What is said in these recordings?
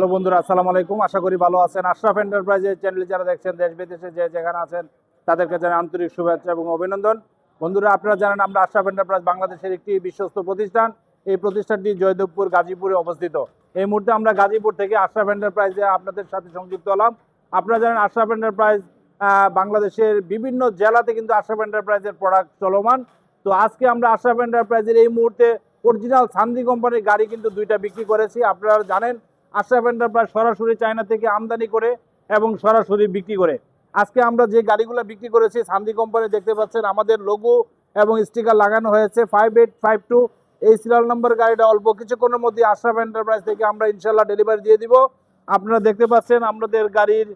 Hello বন্ধুরা, আসসালামু আলাইকুম। আশা করি ভালো আছেন। আশরাফ এন্টারপ্রাইজের চ্যানেল যারা দেখছেন, দেশ বিদেশে যে যেখানে আছেন, তাদেরকে জানাই আন্তরিক শুভেচ্ছা এবং অভিনন্দন। বন্ধুরা, আপনারা জানেন আমরা আশরাফ এন্টারপ্রাইজ বাংলাদেশের একটি বিশ্বস্ত প্রতিষ্ঠান। এই প্রতিষ্ঠানটি জয়দেবপুর, গাজীপুরে অবস্থিত। এই মুহূর্তে আমরা গাজীপুর থেকে আশরাফ এন্টারপ্রাইজে আপনাদের সাথে সংযুক্ত হলাম। আপনারা জানেন আশরাফ এন্টারপ্রাইজ বাংলাদেশের বিভিন্ন জেলাতে কিন্তু আশরাফ এন্টারপ্রাইজের প্রোডাক্ট চলমান। তো আজকে আমরা আশরাফ এন্টারপ্রাইজের এই মুহূর্তে অরিজিনাল সান্দি কোম্পানির গাড়ি কিন্তু দুইটা বিক্রি করেছি। আপনারা জানেন আশরাফ এন্টারপ্রাইজ সরাসরি চায়না থেকে আমদানি করে এবং সরাসরি বিক্রি করে। আজকে আমরা যে গাড়িগুলো বিক্রি করেছি, সান্দি কোম্পানি দেখতে পাচ্ছেন, আমাদের লোগো এবং স্টিকার লাগানো হয়েছে ফাইভ এইট ফাইভ টু এই সিরিয়াল নম্বর গাড়িটা অল্প কিছুক্ষণের মধ্যে আশরাফ এন্টারপ্রাইজ থেকে আমরা ইনশাল্লাহ ডেলিভারি দিয়ে দিব। আপনারা দেখতে পাচ্ছেন, আমাদের গাড়ির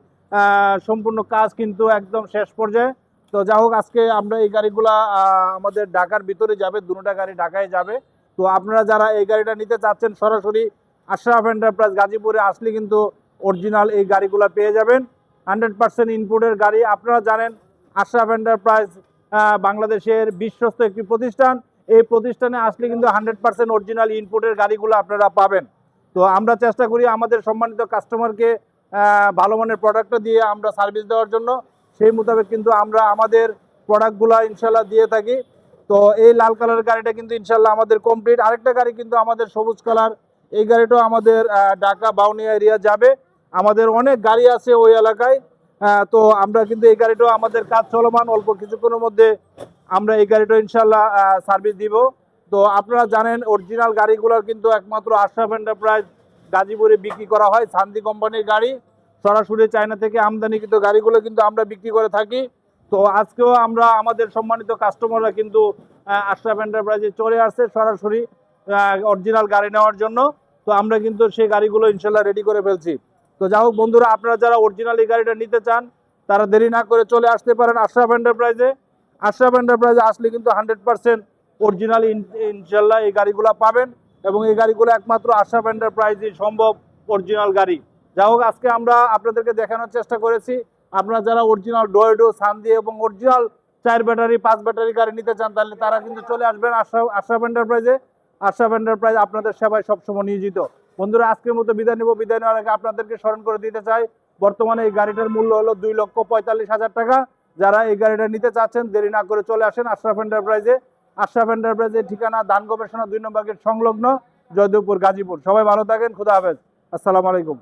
সম্পূর্ণ কাজ কিন্তু একদম শেষ পর্যায়ে। তো যা হোক, আজকে আমরা এই গাড়িগুলা আমাদের ঢাকার ভিতরে যাবে, দুটা গাড়ি ঢাকায় যাবে। তো আপনারা যারা এই গাড়িটা নিতে চাচ্ছেন সরাসরি আশরাফ এন্টারপ্রাইজ গাজীপুরে আসলে কিন্তু অরিজিনাল এই গাড়িগুলো পেয়ে যাবেন। হান্ড্রেড পার্সেন্ট ইনপুটের গাড়ি। আপনারা জানেন, আশরাফ এন্টারপ্রাইজ বাংলাদেশের বিশ্বস্ত একটি প্রতিষ্ঠান। এই প্রতিষ্ঠানে আসলে কিন্তু হান্ড্রেড পার্সেন্ট অরিজিনাল ইনপুটের গাড়িগুলো আপনারা পাবেন। তো আমরা চেষ্টা করি আমাদের সম্মানিত কাস্টমারকে ভালো মানের প্রোডাক্টটা দিয়ে আমরা সার্ভিস দেওয়ার জন্য। সেই মোতাবেক কিন্তু আমরা আমাদের প্রোডাক্টগুলো ইনশাল্লাহ দিয়ে থাকি। তো এই লাল কালারের গাড়িটা কিন্তু ইনশাল্লাহ আমাদের কমপ্লিট আরেকটা গাড়ি কিন্তু আমাদের সবুজ কালার এই গাড়িটাও আমাদের ঢাকা বাউনিয়া এরিয়া যাবে। আমাদের অনেক গাড়ি আছে ওই এলাকায় তো আমরা কিন্তু এই গাড়িটাও আমাদের কাজ চলমান। অল্প কিছুক্ষণের মধ্যে আমরা এই গাড়িটা ইনশাল্লাহ সার্ভিস দিব। তো আপনারা জানেন অরিজিনাল গাড়িগুলোর কিন্তু একমাত্র আশরাফ এন্টারপ্রাইজ গাজীপুরে বিক্রি করা হয় শান্তি কোম্পানির গাড়ি। সরাসরি চায়না থেকে আমদানিকৃত গাড়িগুলো কিন্তু আমরা বিক্রি করে থাকি। তো আজকেও আমরা আমাদের সম্মানিত কাস্টমাররা কিন্তু আশরাফ এন্টারপ্রাইজে চলে আসছে সরাসরি। অরিজিনাল গাড়ি নেওয়ার জন্য। তো আমরা কিন্তু সেই গাড়িগুলো ইনশাল্লাহ রেডি করে ফেলছি। তো যা হোক বন্ধুরা, আপনারা যারা অরিজিনাল এই গাড়িটা নিতে চান, তারা দেরি না করে চলে আসতে পারেন আশরাফ এন্টারপ্রাইজে আশরাফ এন্টারপ্রাইজে আসলে কিন্তু হান্ড্রেড পার্সেন্ট অরিজিনাল ইনশাল্লাহ এই গাড়িগুলো পাবেন এবং এই গাড়িগুলো একমাত্র আশরাফ এন্টারপ্রাইজে সম্ভব অরিজিনাল গাড়ি। যা হোক, আজকে আমরা আপনাদেরকে দেখানোর চেষ্টা করেছি। আপনারা যারা অরিজিনাল ডোয়েডো সান্দি এবং অরিজিনাল চার ব্যাটারি পাঁচ ব্যাটারি গাড়ি নিতে চান, তাহলে তারা কিন্তু চলে আসবেন আশরাফ আশরাফ এন্টারপ্রাইজে আশরাফ এন্টারপ্রাইজ আপনাদের সেবায় সবসময় নিয়োজিত। বন্ধুরা, আজকের মতো বিদায় নেব। বিদায় নেওয়ার আগে আপনাদেরকে স্মরণ করে দিতে চাই, বর্তমানে এই গাড়িটার মূল্য হলো দুই লক্ষ পঁয়তাল্লিশ হাজার টাকা। যারা এই গাড়িটা নিতে চাচ্ছেন, দেরি না করে চলে আসেন আশরাফ এন্টারপ্রাইজে আশরাফ এন্টারপ্রাইজের ঠিকানা দান গবেষণা দুই নম্বর গেট সংলগ্ন জয়দেবপুর গাজীপুর। সবাই ভালো থাকেন, খুদা হাফেজ। আসসালামু আলাইকুম।